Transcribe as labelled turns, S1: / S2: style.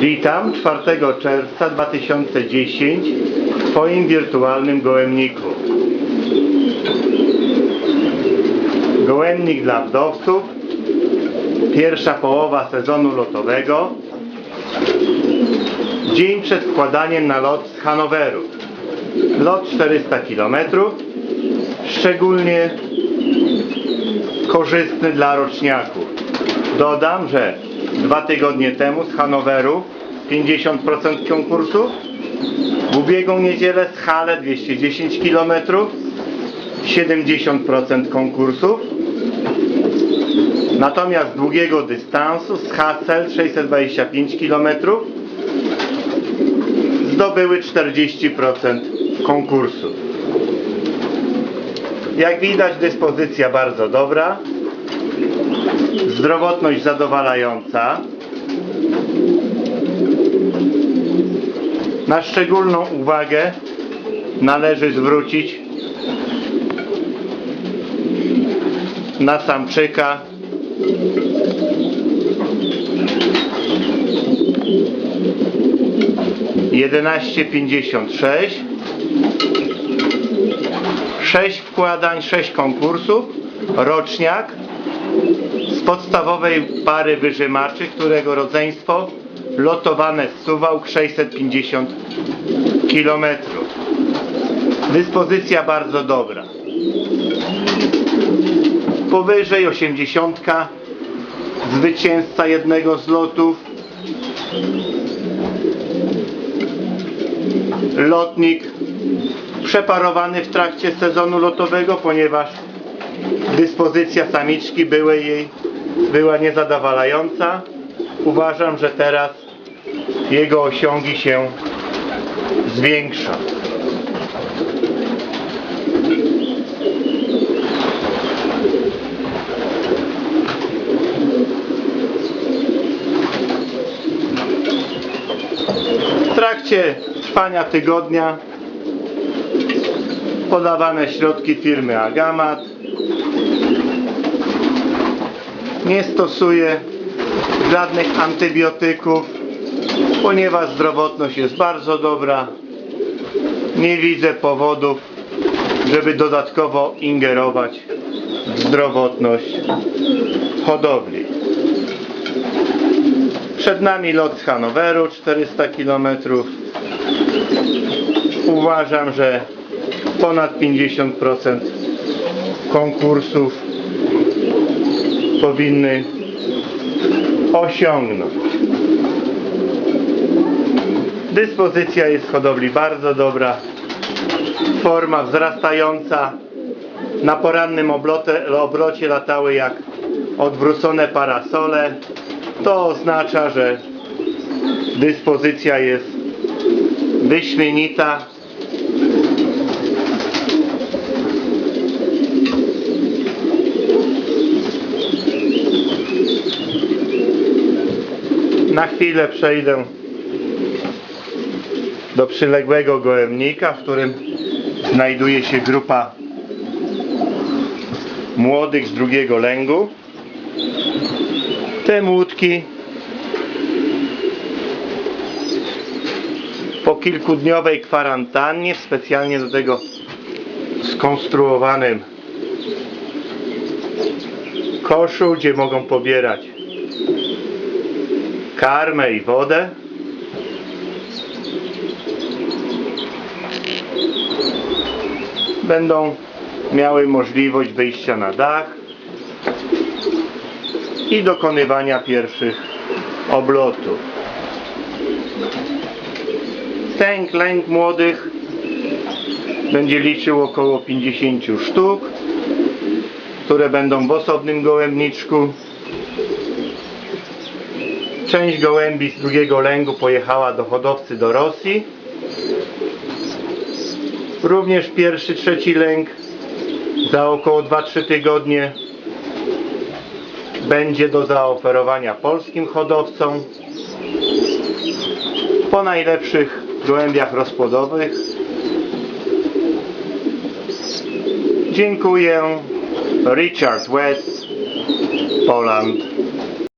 S1: Witam 4 czerwca 2010 w Twoim wirtualnym gołębniku. Gołębnik dla wdowców. Pierwsza połowa sezonu lotowego. Dzień przed wkładaniem na lot z Hanoweru. Lot 400 km. Szczególnie korzystny dla roczniaków. Dodam, że dwa tygodnie temu z Hanoweru 50% konkursów, w ubiegłą niedzielę z Hale 210 km, 70% konkursów, natomiast długiego dystansu z Hassel 625 km zdobyły 40% konkursów. Jak widać dyspozycja bardzo dobra, zdrowotność zadowalająca. Na szczególną uwagę należy zwrócić na samczyka. jedenaście pięćdziesiąt sześć. Sześć wkładań, sześć konkursów. Roczniak z podstawowej pary wyżymaczy, którego rodzeństwo lotowane z Suwałk 650 km. Dyspozycja bardzo dobra. Powyżej 80 zwycięzca jednego z lotów. Lotnik przeparowany w trakcie sezonu lotowego, ponieważ dyspozycja samiczki były jej, była niezadowalająca. Uważam, że teraz jego osiągi się zwiększą. W trakcie trwania tygodnia podawane środki firmy Agamat nie stosuję żadnych antybiotyków, ponieważ zdrowotność jest bardzo dobra. Nie widzę powodów, żeby dodatkowo ingerować w zdrowotność hodowli. Przed nami lot z Hanoweru 400 km. Uważam, że ponad 50% konkursów powinny osiągnąć. Dyspozycja jest hodowli bardzo dobra, forma wzrastająca. Na porannym oblote, obrocie latały jak odwrócone parasole. To oznacza, że dyspozycja jest wyśmienita. Na chwilę przejdę do przyległego gołębnika, w którym znajduje się grupa młodych z drugiego lęgu. Te młódki po kilkudniowej kwarantannie w specjalnie do tego skonstruowanym koszu, gdzie mogą pobierać karmę i wodę. Będą miały możliwość wyjścia na dach i dokonywania pierwszych oblotów. Ten klęk młodych będzie liczył około 50 sztuk, które będą w osobnym gołębniczku. Część gołębi z drugiego lęgu pojechała do hodowcy do Rosji. Również pierwszy, trzeci lęk za około 2-3 tygodnie będzie do zaoferowania polskim hodowcom. Po najlepszych gołębiach rozpłodowych. Dziękuję. Richard West, Poland.